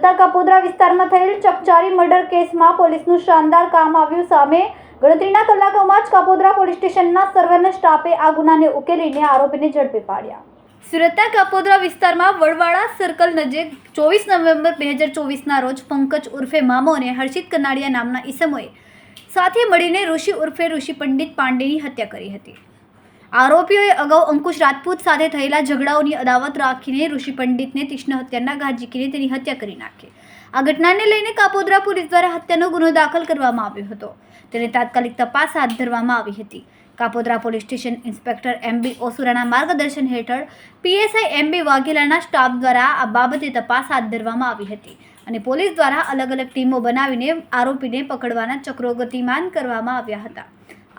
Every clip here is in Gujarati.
સુરતના કાપોદ્રા વિસ્તારમાં થયેલ ચકચારી મર્ડર કેસમાં પોલીસનું શાનદાર કામ આવ્યું સામે ગણતરીના કલાકોમાં જ કપોદરા પોલીસ સ્ટેશનના સર્વેલન્સ સ્ટાફે આ ગુનાને ઉકેલીને આરોપીને ઝડપી પાડ્યા. સુરતના કાપોદ્રા વિસ્તારમાં વડવાડા સર્કલ નજીક ચોવીસ નવેમ્બર બે હજાર ચોવીસના રોજ પંકજ ઉર્ફે મામો અને હર્ષિત કનાડિયા નામના ઈસમોએ સાથે મળીને ઋષિ ઉર્ફે ઋષિ પંડિત પાંડેની હત્યા કરી હતી. આરોપીઓએ અગાઉ અંકુશ રાજપૂત સાથે થયેલા ઝઘડાઓની અદાવત રાખીને ઋષિ પંડિતને તીક્ષ્ણ હત્યાના ઘાત ઝીકીને તેની હત્યા કરી નાખી. આ ઘટનાને લઈને કાપોદ્રા પોલીસ દ્વારા હત્યાનો ગુનો દાખલ કરવામાં આવ્યો હતો. તેને તાત્કાલિક તપાસ હાથ ધરવામાં આવી હતી. Kapodra police station inspector M B ઓસુરાના માર્ગદર્શન હેઠળ પીએસઆઈ એમ બી વાઘેલાના સ્ટાફ દ્વારા આ બાબતે તપાસ હાથ ધરવામાં આવી હતી અને પોલીસ દ્વારા અલગ અલગ ટીમો બનાવીને આરોપીને પકડવાના ચક્રો ગતિમાન કરવામાં આવ્યા હતા.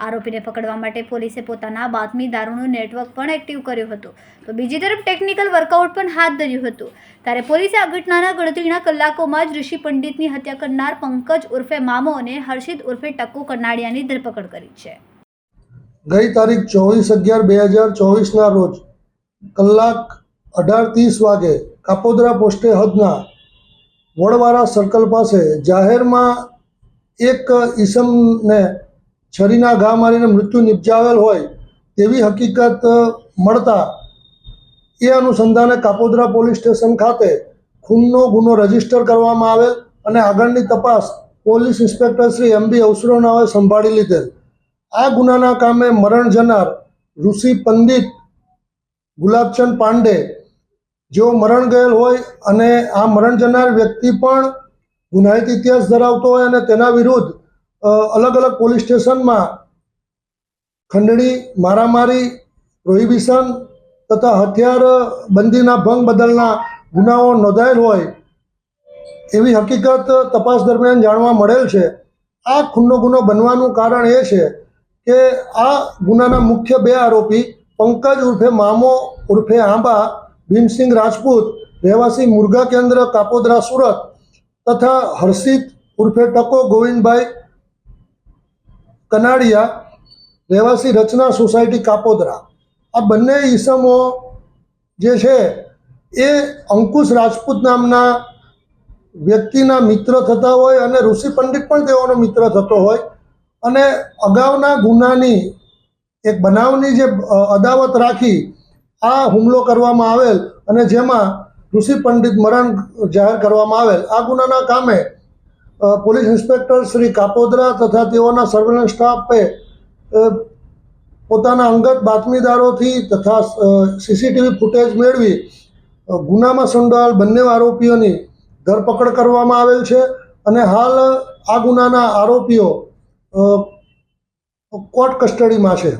આરોપીને પકડવા માટે પોલીસે પોતાના બાતમીદારોનું નેટવર્ક પણ એક્ટિવ કર્યું હતું. તો બીજી તરફ ટેકનિકલ વર્કઆઉટ પણ હાથ ધર્યું હતું. ત્યારે પોલીસે આ ઘટનાના ગણતરીના કલાકોમાં જ ઋષિ પંડિતની હત્યા કરનાર પંકજ ઉર્ફે મામો અને હર્ષિત ઉર્ફે ટક્કુ કનાડિયાની ધરપકડ કરી છે. ગઈ તારીખ ચોવીસ અગિયાર બે હજાર ચોવીસના રોજ કલાક અઢાર ત્રીસ વાગે કાપોદ્રા પોસ્ટે હદના વડવારા સર્કલ પાસે જાહેરમાં એક ઈસમને છરીના ઘા મારીને મૃત્યુ નિપજાવેલ હોય તેવી હકીકત મળતા એ અનુસંધાને કાપોદ્રા પોલીસ સ્ટેશન ખાતે ખૂનનો ગુનો રજિસ્ટર કરવામાં આવેલ અને આગળની તપાસ police inspector Shri M B અવસરોનાઓએ સંભાળી લીધેલ. આ ગુનાના કામે મરણ જનાર ઋષિ પંડિત ગુલાબચંદ પાંડે, જેઓ મરણ ગયેલ હોય અને આ મરણ જનાર વ્યક્તિ પણ ગુનાહિત ઇતિહાસ ધરાવતો હોય અને તેના વિરુદ્ધ અલગ અલગ પોલીસ સ્ટેશનમાં ખંડણી, મારામારી, પ્રોહિબિશન તથા હથિયાર બંધીના ભંગ બદલના ગુનાઓ નોંધાયેલ હોય એવી હકીકત તપાસ દરમિયાન જાણવા મળેલ છે. આ ખૂનનો ગુનો બનવાનું કારણ એ છે કે આ ગુનાના મુખ્ય બે આરોપી પંકજ ઉર્ફે મામો ઉર્ફે આંબા, ભીમસિંહ રાજપૂત, રહેવાસી મુરગા કેન્દ્ર કાપોદ્રા સુરત તથા હર્ષિત ઉર્ફે ટકો ગોવિંદભાઈ કનાડિયા રહેવાસી રચના સોસાયટી કાપોદરા. આ બંને ઈસમો જે છે, એ અંકુશ રાજપૂત નામના વ્યક્તિના મિત્ર થતા હોય અને ઋષિ પંડિત પણ તેઓનો મિત્ર થતો હોય. અને અગાઉના ગુનાની એક બનાવની જે અદાવત રાખી, આ હુમલો કરવામાં આવેલ અને જેમાં ઋષિ પંડિત મરણ જાહેર કરવામાં આવેલ. આ ગુનાના કામે પોલીસ ઇન્સ્પેક્ટર શ્રી કાપોદરા તથા તેઓના સર્વેલન્સ સ્ટાફે પોતાના અંગત બાતમીદારોથી તથા સીસીટીવી ફૂટેજ મેળવી ગુનામાં સંડોવાયેલ બંને આરોપીઓની ધરપકડ કરવામાં આવેલ છે અને હાલ આ ગુનાના આરોપીઓ કોર્ટ કસ્ટડીમાં છે.